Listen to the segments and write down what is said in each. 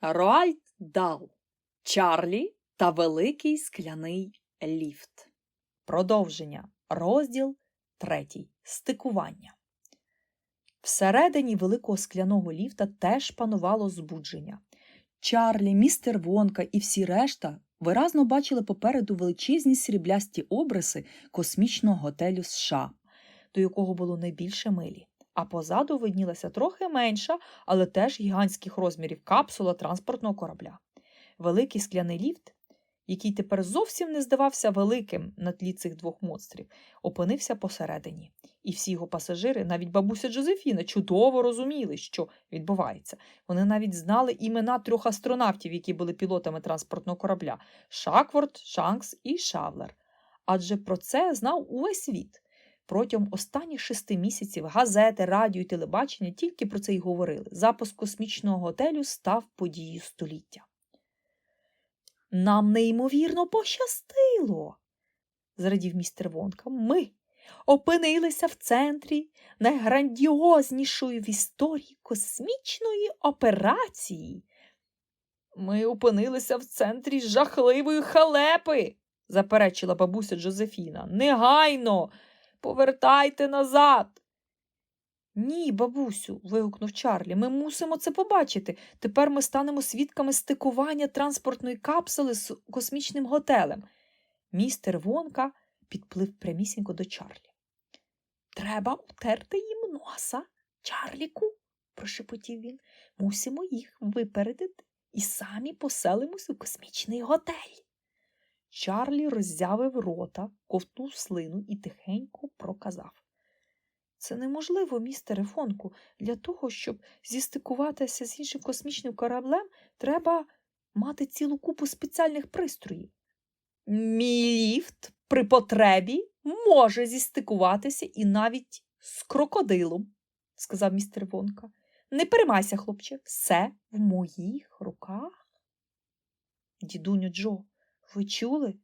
Роальд Дал, Чарлі та Великий скляний ліфт. Продовження. Розділ третій. Стикування. Всередині великого скляного ліфта теж панувало збудження. Чарлі, містер Вонка і всі решта виразно бачили попереду величезні сріблясті обриси космічного готелю США, до якого було найбільше милі. А позаду виднілася трохи менша, але теж гігантських розмірів капсула транспортного корабля. Великий скляний ліфт, який тепер зовсім не здавався великим на тлі цих двох монстрів, опинився посередині. І всі його пасажири, навіть бабуся Джозефіна, чудово розуміли, що відбувається. Вони навіть знали імена трьох астронавтів, які були пілотами транспортного корабля Шакворд, Шанкс і Шавлер. Адже про це знав увесь світ. Протягом останніх шести місяців газети, радіо і телебачення тільки про це й говорили. Запуск космічного готелю став подією століття. Нам неймовірно пощастило, зрадів містер Вонка. Ми опинилися в центрі найграндіознішої в історії космічної операції. Ми опинилися в центрі жахливої халепи, заперечила бабуся Джозефіна. Негайно. Повертайте назад. Ні, бабусю, вигукнув Чарлі, ми мусимо це побачити. Тепер ми станемо свідками стикування транспортної капсули з космічним готелем. Містер Вонка підплив прямісінько до Чарлі. Треба утерти їм носа, Чарліку, прошепотів він. Мусимо їх випередити і самі поселимось у космічний готель. Чарлі роззявив рота, ковтнув слину і тихенько проказав. Це неможливо, містере Фонку. Для того, щоб зістикуватися з іншим космічним кораблем, треба мати цілу купу спеціальних пристроїв. Мій ліфт при потребі може зістикуватися і навіть з крокодилом, сказав містер Вонка. Не переймайся, хлопче, все в моїх руках. Дідуню Джо, ви чули?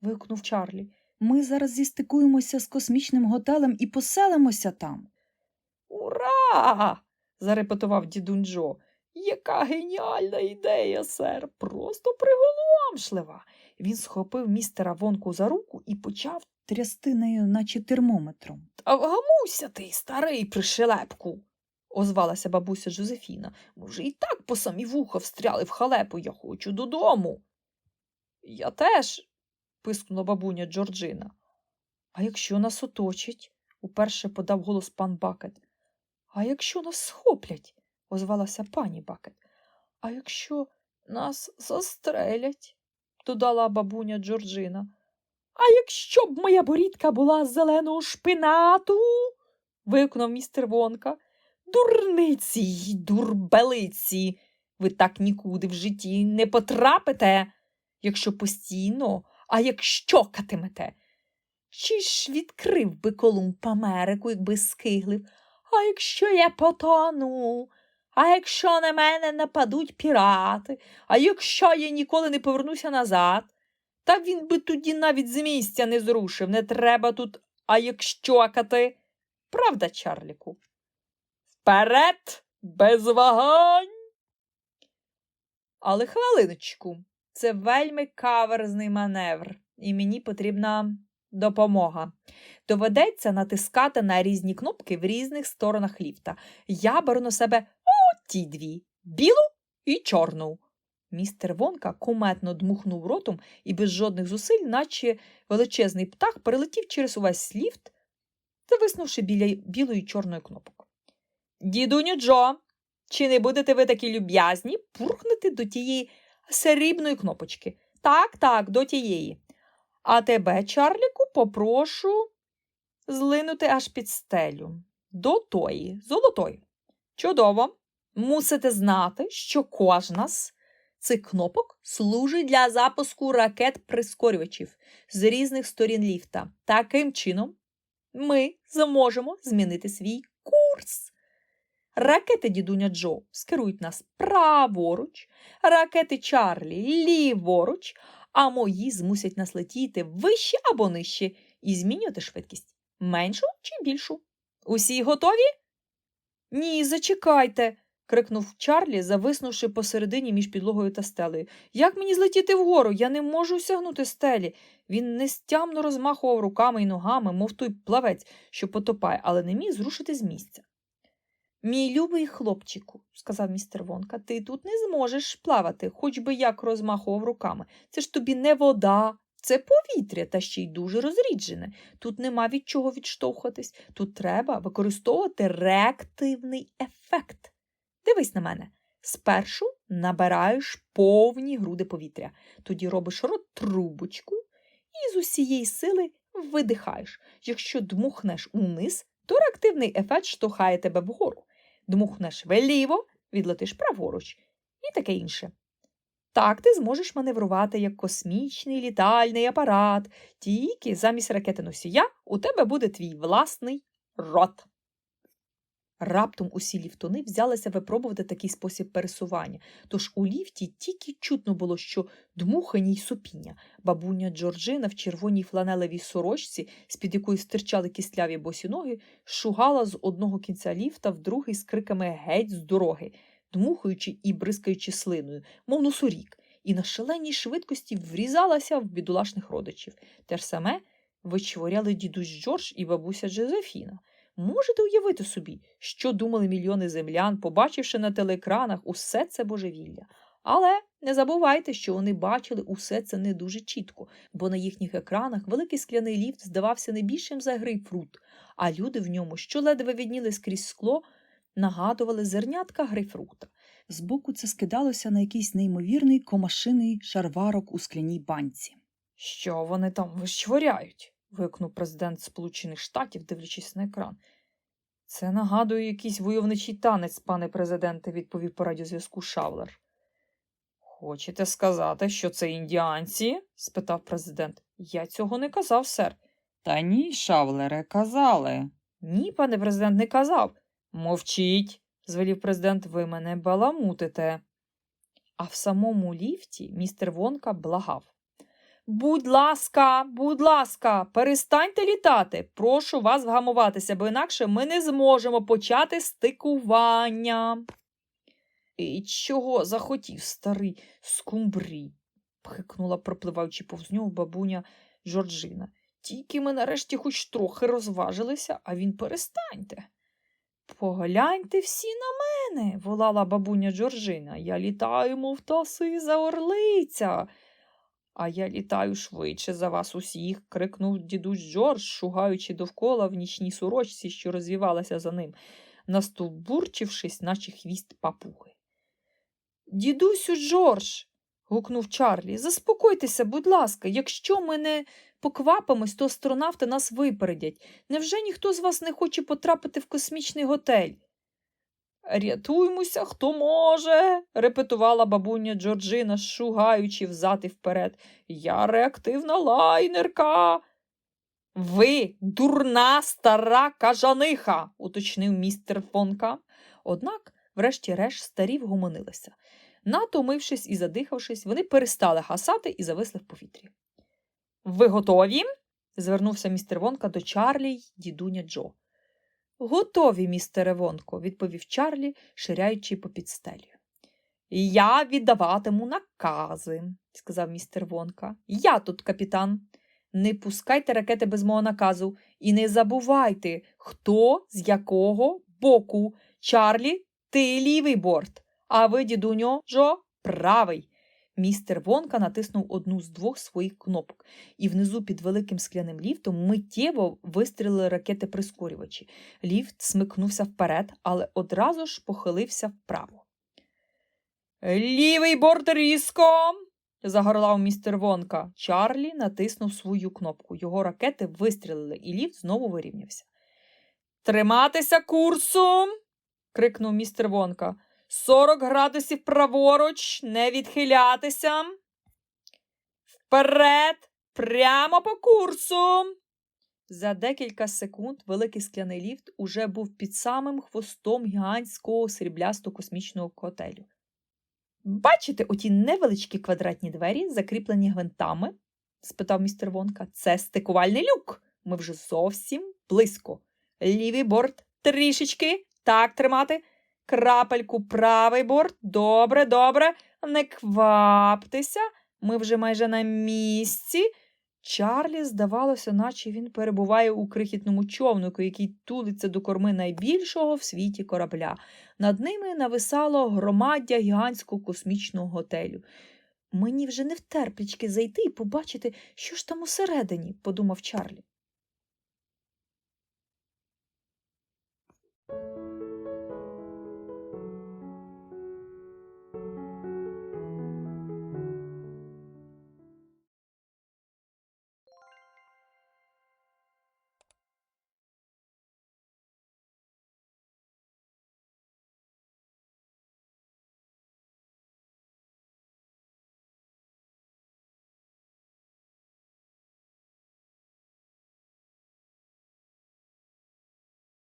вигукнув Чарлі. Ми зараз зістикуємося з космічним готелем і поселимося там. Ура! зарепетував дідунь Джо. Яка геніальна ідея, сер, просто приголомшлива. Він схопив містера Вонку за руку і почав трясти нею, наче термометром. Та вгамуйся ти, старий пришелепку, озвалася бабуся Жозефіна. Ми вже і так по самі вуха встряли в халепу, я хочу додому. Я теж, пискнула бабуня Джорджина. А якщо нас оточать? уперше подав голос пан Бакет. А якщо нас схоплять? озвалася пані Бакет. А якщо нас застрелять? додала бабуня Джорджина. А якщо б моя борідка була з зеленого шпинату? вигукнув містер Вонка. Дурниці й дурбелиці. Ви так нікуди в житті не потрапите, якщо постійно, а якщо катимете. Чи ж відкрив би Колумб Америку, якби скиглив? А якщо я потону? А якщо на мене нападуть пірати, а якщо я ніколи не повернуся назад, та він би тоді навіть з місця не зрушив. Не треба тут, а якщо кати. Правда, Чарліку? Вперед, без вагань. Але хвилиночку, це вельми каверзний маневр, і мені потрібна допомога. Доведеться натискати на різні кнопки в різних сторонах ліфта. Я беру на себе оті дві білу і чорну. Містер Вонка куметно дмухнув ротом і без жодних зусиль, наче величезний птах, перелетів через увесь ліфт, зависнувши біля білої чорної кнопок. Дідуню Джо, чи не будете ви такі люб'язні пурхнути до тієї срібної кнопочки? Так, так, до тієї. А тебе, Чарліку, попрошу злинути аж під стелю. До тої, золотої. Чудово. Мусите знати, що кожна з цих кнопок служить для запуску ракет-прискорювачів з різних сторін ліфта. Таким чином, ми зможемо змінити свій курс. Ракети дідуня Джо скерують нас праворуч, ракети Чарлі ліворуч, а мої змусять нас летіти вище або нижче і змінювати швидкість меншу чи більшу. Усі готові? Ні, зачекайте, крикнув Чарлі, зависнувши посередині між підлогою та стелею. Як мені злетіти вгору? Я не можу осягнути стелі. Він нестямно розмахував руками і ногами, мов той плавець, що потопає, але не міг зрушити з місця. Мій любий хлопчику, сказав містер Вонка, ти тут не зможеш плавати, хоч би як розмахував руками. Це ж тобі не вода, це повітря, та ще й дуже розріджене. Тут нема від чого відштовхуватись. Тут треба використовувати реактивний ефект. Дивись на мене. Спершу набираєш повні груди повітря, тоді робиш рот трубочку і з усієї сили видихаєш. Якщо дмухнеш униз, то реактивний ефект штовхає тебе вгору. Дмухнеш вліво, відлетиш праворуч і таке інше. Так ти зможеш маневрувати як космічний літальний апарат, тільки замість ракети носія у тебе буде твій власний рот. Раптом усі ліфтуни взялися випробувати такий спосіб пересування, тож у ліфті тільки чутно було, що дмухання й сопіння. Бабуня Джорджина в червоній фланелевій сорочці, з-під якої стирчали кисляві босі ноги, шугала з одного кінця ліфта в другий з криками геть з дороги, дмухаючи і бризкаючи слиною, мов носорік, і на шаленій швидкості врізалася в бідолашних родичів. Те ж саме вичворяли дідусь Джордж і бабуся Джозефіна. Можете уявити собі, що думали мільйони землян, побачивши на телеекранах усе це божевілля. Але не забувайте, що вони бачили усе це не дуже чітко, бо на їхніх екранах великий скляний ліфт здавався не більшим за грейпфрут, а люди в ньому, що ледве відніли скрізь скло, нагадували зернятка грейпфрута. Збоку це скидалося на якийсь неймовірний комашиний шарварок у скляній банці. Що вони там вищворяють? Вигукнув президент Сполучених Штатів, дивлячись на екран. Це нагадує якийсь войовничий танець, пане президенте, відповів по радіозв'язку Шавлер. Хочете сказати, що це індіанці? спитав президент. Я цього не казав, сер. Та ні, Шавлере, казали. Ні, пане президент, не казав. Мовчіть, звелів президент, ви мене баламутите. А в самому ліфті містер Вонка благав. Будь ласка, будь ласка, перестаньте літати. Прошу вас вгамуватися, бо інакше ми не зможемо почати стикування. І чого захотів старий скумбрій? пхикнула, пропливаючи повз нього бабуня Жорджина. Тільки ми нарешті хоч трохи розважилися, а він перестаньте. Погляньте всі на мене, волала бабуня Джорджина. Я літаю, мов та сиза орлиця. А я літаю швидше за вас усіх, крикнув дідусь Джордж, шугаючи довкола в нічній сорочці, що розвівалася за ним, настовбурчившись, наче хвіст папуги. Дідусю Джордж. гукнув Чарлі, заспокойтеся, будь ласка, якщо ми не поквапимось, то астронавти нас випередять. Невже ніхто з вас не хоче потрапити в космічний готель? Рятуймося, хто може, репетувала бабуня Джорджина, шугаючи взад і вперед. Я реактивна лайнерка. Ви дурна стара кажаниха, уточнив містер Фонка. Однак, врешті-решт, старі вгомонилися. Натомившись і задихавшись, вони перестали гасати і зависли в повітрі. Ви готові? звернувся містер Вонка до Чарлі й дідуня Джо. Готові, містере Вонко, відповів Чарлі, ширяючи по підстелі. Я віддаватиму накази, сказав містер Вонка. Я тут капітан. Не пускайте ракети без мого наказу і не забувайте, хто з якого боку. Чарлі, ти лівий борт, а ви, дідуньо, Джо, правий. Містер Вонка натиснув одну з двох своїх кнопок, і внизу під великим скляним ліфтом миттєво вистрілили ракети прискорювачі. Ліфт смикнувся вперед, але одразу ж похилився вправо. Лівий борт різко. загорлав містер Вонка. Чарлі натиснув свою кнопку. Його ракети вистрілили, і ліфт знову вирівнявся. Триматися курсу. крикнув містер Вонка. Сорок градусів праворуч, не відхилятися. Вперед, прямо по курсу. За декілька секунд великий скляний ліфт уже був під самим хвостом гігантського сріблясто космічного котелю. Бачите оті невеличкі квадратні двері, закріплені гвинтами? спитав містер Вонка. Це стикувальний люк. Ми вже зовсім близько. Лівий борт трішечки так тримати. Крапельку правий борт. Добре, добре. Не кваптеся. Ми вже майже на місці. Чарлі, здавалося, наче він перебуває у крихітному човнику, який тулиться до корми найбільшого в світі корабля. Над ними нависало громаддя гігантського космічного готелю. Мені вже не втерплячки зайти і побачити, що ж там усередині, подумав Чарлі.